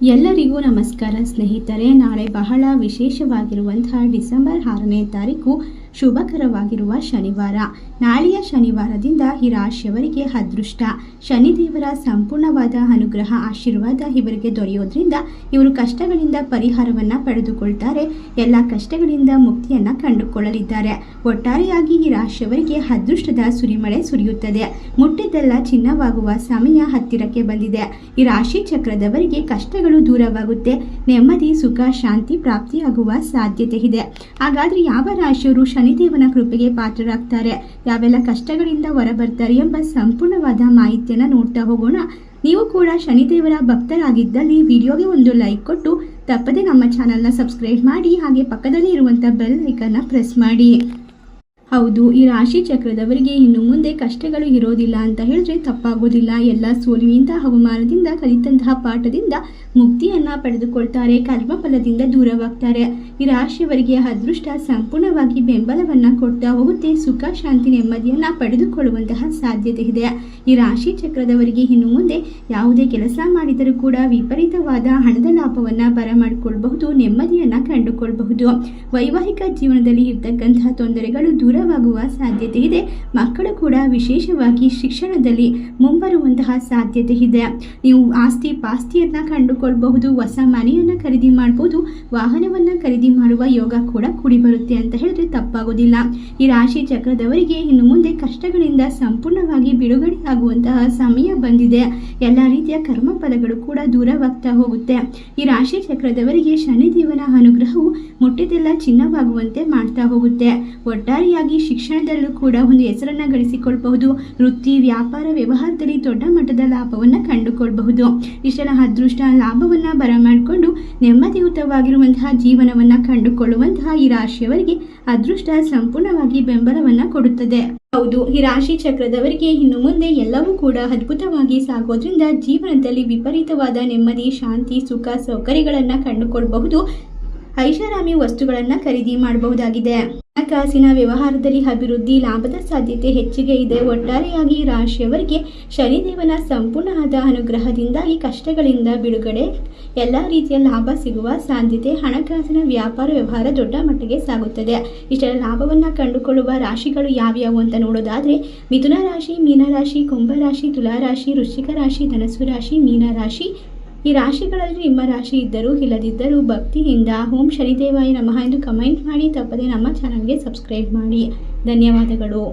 ಎಲ್ಲರಿಗೂ ನಮಸ್ಕಾರ ಸ್ನೇಹಿತರೆ ನಾಳೆ ಬಹಳ ವಿಶೇಷವಾಗಿರುವಂತಹ ಡಿಸೆಂಬರ್ ಆರನೇ ತಾರೀಕು ಶುಭಕರವಾಗಿರುವ ಶನಿವಾರ. ನಾಳೆಯ ಶನಿವಾರದಿಂದ ಈ ರಾಶಿಯವರಿಗೆ ಅದೃಷ್ಟ. ಶನಿದೇವರ ಸಂಪೂರ್ಣವಾದ ಅನುಗ್ರಹ, ಆಶೀರ್ವಾದ ಇವರಿಗೆ ದೊರೆಯೋದ್ರಿಂದ ಇವರು ಕಷ್ಟಗಳಿಂದ ಪರಿಹಾರವನ್ನು ಪಡೆದುಕೊಳ್ತಾರೆ. ಎಲ್ಲ ಕಷ್ಟಗಳಿಂದ ಮುಕ್ತಿಯನ್ನ ಕಂಡುಕೊಳ್ಳಲಿದ್ದಾರೆ. ಒಟ್ಟಾರೆಯಾಗಿ ಈ ರಾಶಿಯವರಿಗೆ ಅದೃಷ್ಟದ ಸುರಿಮಳೆ ಸುರಿಯುತ್ತದೆ. ಮುಟ್ಟಿದ್ದೆಲ್ಲ ಚಿನ್ನವಾಗುವ ಸಮಯ ಹತ್ತಿರಕ್ಕೆ ಬಂದಿದೆ. ಈ ರಾಶಿ ಚಕ್ರದವರಿಗೆ ಕಷ್ಟಗಳು ದೂರವಾಗುತ್ತೆ. ನೆಮ್ಮದಿ, ಸುಖ, ಶಾಂತಿ, ಪ್ರಾಪ್ತಿಯಾಗುವ ಸಾಧ್ಯತೆ ಇದೆ. ಹಾಗಾದ್ರೆ ಯಾವ ರಾಶಿಯವರು ಶನಿದೇವನ ಕೃಪೆಗೆ ಪಾತ್ರರಾಗ್ತಾರೆ. ಯಾವೆಲ್ಲ ಕಷ್ಟಗಳಿಂದ ಹೊರಬರ್ತಾರೆ ಎಂಬ ಸಂಪೂರ್ಣವಾದ ಮಾಹಿತಿಯನ್ನು ನೋಡ್ತಾ ಹೋಗೋಣ. ನೀವು ಕೂಡ ಶನಿದೇವರ ಭಕ್ತರಾಗಿದ್ದಲ್ಲಿ ವಿಡಿಯೋಗೆ ಒಂದು ಲೈಕ್ ಕೊಟ್ಟು, ತಪ್ಪದೆ ನಮ್ಮ ಚಾನಲ್ನ ಸಬ್ಸ್ಕ್ರೈಬ್ ಮಾಡಿ, ಹಾಗೆ ಪಕ್ಕದಲ್ಲಿ ಇರುವಂಥ ಬೆಲ್ ಐಕನ್ನ ಪ್ರೆಸ್ ಮಾಡಿ. ಹೌದು, ಈ ರಾಶಿ ಚಕ್ರದವರಿಗೆ ಇನ್ನು ಮುಂದೆ ಕಷ್ಟಗಳು ಇರೋದಿಲ್ಲ ಅಂತ ಹೇಳಿದ್ರೆ ತಪ್ಪಾಗೋದಿಲ್ಲ. ಎಲ್ಲ ಸೋಲಿನಿಂದ, ಅವಮಾನದಿಂದ, ಕಲಿತಂತಹ ಪಾಠದಿಂದ ಮುಕ್ತಿಯನ್ನ ಪಡೆದುಕೊಳ್ತಾರೆ ಕರ್ಮ ಫಲದಿಂದ ದೂರವಾಗ್ತಾರೆ. ಈ ರಾಶಿಯವರಿಗೆ ಅದೃಷ್ಟ ಸಂಪೂರ್ಣವಾಗಿ ಬೆಂಬಲವನ್ನ ಕೊಡ್ತಾ ಹೋಗುತ್ತೆ, ಸುಖ, ಶಾಂತಿ, ನೆಮ್ಮದಿಯನ್ನ ಪಡೆದುಕೊಳ್ಳುವಂತಹ ಸಾಧ್ಯತೆ ಇದೆ. ಈ ರಾಶಿ ಚಕ್ರದವರಿಗೆ ಇನ್ನು ಮುಂದೆ ಯಾವುದೇ ಕೆಲಸ ಮಾಡಿದರೂ ಕೂಡ ವಿಪರೀತವಾದ ಹಣದ ಲಾಭವನ್ನ ಬರಮಾಡಿಕೊಳ್ಬಹುದು, ನೆಮ್ಮದಿಯನ್ನ ಕಂಡುಕೊಳ್ಬಹುದು. ವೈವಾಹಿಕ ಜೀವನದಲ್ಲಿ ಇರ್ತಕ್ಕಂತಹ ತೊಂದರೆಗಳು ದೂರವಾಗುವ ಸಾಧ್ಯತೆ ಇದೆ. ಮಕ್ಕಳು ಕೂಡ ವಿಶೇಷವಾಗಿ ಶಿಕ್ಷಣದಲ್ಲಿ ಮುಂಬರುವಂತಹ ಸಾಧ್ಯತೆ ಇದೆ. ನೀವು ಆಸ್ತಿ ಪಾಸ್ತಿಯನ್ನ ಕಂಡುಕೊಳ್ಬಹುದು, ಹೊಸ ಮನೆಯನ್ನ ಖರೀದಿ ಮಾಡಬಹುದು ವಾಹನವನ್ನ ಖರೀದಿ ಮಾಡುವ ಯೋಗ ಕೂಡ ಕೂಡಿ ಬರುತ್ತೆ ಅಂತ ಹೇಳಿದ್ರೆ ತಪ್ಪಾಗೋದಿಲ್ಲ. ಈ ರಾಶಿ ಚಕ್ರದವರಿಗೆ ಇನ್ನು ಮುಂದೆ ಕಷ್ಟಗಳಿಂದ ಸಂಪೂರ್ಣವಾಗಿ ಬಿಡುಗಡೆ ಆಗುವಂತಹ ಸಮಯ ಬಂದಿದೆ. ಎಲ್ಲ ರೀತಿಯ ಕರ್ಮ ಫಲಗಳು ಕೂಡ ದೂರವಾಗ್ತಾ ಹೋಗುತ್ತೆ. ಈ ರಾಶಿ ಚಕ್ರದವರಿಗೆ ಶನಿದೇವನ ಅನುಗ್ರಹವು ಮುಟ್ಟಿದೆಲ್ಲ ಚಿನ್ನವಾಗುವಂತೆ ಮಾಡ್ತಾ ಹೋಗುತ್ತೆ. ಒಟ್ಟಾರೆಯಾಗಿ ಶಿಕ್ಷಣದಲ್ಲೂ ಕೂಡ ಒಂದು ಹೆಸರನ್ನು ಗಳಿಸಿಕೊಳ್ಳಬಹುದು ವೃತ್ತಿ, ವ್ಯಾಪಾರ, ವ್ಯವಹಾರದಲ್ಲಿ ದೊಡ್ಡ ಮಟ್ಟದ ಲಾಭವನ್ನು ಕಂಡುಕೊಳ್ಬಹುದು. ಇಷ್ಟೆಲ್ಲ ಅದೃಷ್ಟ ಲಾಭವನ್ನು ಬರಮಾಡಿಕೊಂಡು ನೆಮ್ಮದಿಯುತವಾಗಿರುವಂತಹ ಜೀವನವನ್ನು ಕಂಡುಕೊಳ್ಳುವಂತಹ ಈ ರಾಶಿಯವರಿಗೆ ಅದೃಷ್ಟ ಸಂಪೂರ್ಣವಾಗಿ ಬೆಂಬಲವನ್ನು ಕೊಡುತ್ತದೆ. ಹೌದು, ಈ ರಾಶಿ ಚಕ್ರದವರಿಗೆ ಇನ್ನು ಮುಂದೆ ಎಲ್ಲವೂ ಕೂಡ ಅದ್ಭುತವಾಗಿ ಸಾಗೋದ್ರಿಂದ ಜೀವನದಲ್ಲಿ ವಿಪರೀತವಾದ ನೆಮ್ಮದಿ, ಶಾಂತಿ, ಸುಖ, ಸೌಕರ್ಯಗಳನ್ನ ಕಂಡುಕೊಳ್ಬಹುದು. ಐಷಾರಾಮಿ ವಸ್ತುಗಳನ್ನು ಖರೀದಿ ಮಾಡಬಹುದಾಗಿದೆ. ಹಣಕಾಸಿನ ವ್ಯವಹಾರದಲ್ಲಿ ಅಭಿವೃದ್ಧಿ ಲಾಭದ ಸಾಧ್ಯತೆ ಹೆಚ್ಚಿಗೆ ಇದೆ. ಒಟ್ಟಾರೆಯಾಗಿ ರಾಶಿಯವರಿಗೆ ಶನಿದೇವನ ಸಂಪೂರ್ಣವಾದ ಅನುಗ್ರಹದಿಂದಾಗಿ ಕಷ್ಟಗಳಿಂದ ಬಿಡುಗಡೆ, ಎಲ್ಲ ರೀತಿಯ ಲಾಭ ಸಿಗುವ ಸಾಧ್ಯತೆ ಹಣಕಾಸಿನ ವ್ಯಾಪಾರ ವ್ಯವಹಾರ ದೊಡ್ಡ ಮಟ್ಟಿಗೆ ಸಾಗುತ್ತದೆ. ಇಷ್ಟರ ಲಾಭವನ್ನು ಕಂಡುಕೊಳ್ಳುವ ರಾಶಿಗಳು ಯಾವ್ಯಾವು ಅಂತ ನೋಡೋದಾದರೆ, ಮಿಥುನ ರಾಶಿ, ಮೀನರಾಶಿ, ಕುಂಭರಾಶಿ, ತುಲಾರಾಶಿ, ವೃಶ್ಚಿಕ ರಾಶಿ, ಧನಸ್ಸು ರಾಶಿ, ಮೀನರಾಶಿ ಈ ರಾಶಿಗಳಲ್ಲಿ ನಿಮ್ಮ ರಾಶಿ ಇದ್ದರೂ ಇಲ್ಲದಿದ್ದರೂ ಭಕ್ತಿಯಿಂದ ಓಂ ಶನಿದೇವಾಯ ನಮಃ ಎಂದು ಕಮೆಂಟ್ ಮಾಡಿ ತಪ್ಪದೆ ನಮ್ಮ ಚಾನಲ್ಗೆ ಸಬ್ಸ್ಕ್ರೈಬ್ ಮಾಡಿ. ಧನ್ಯವಾದಗಳು.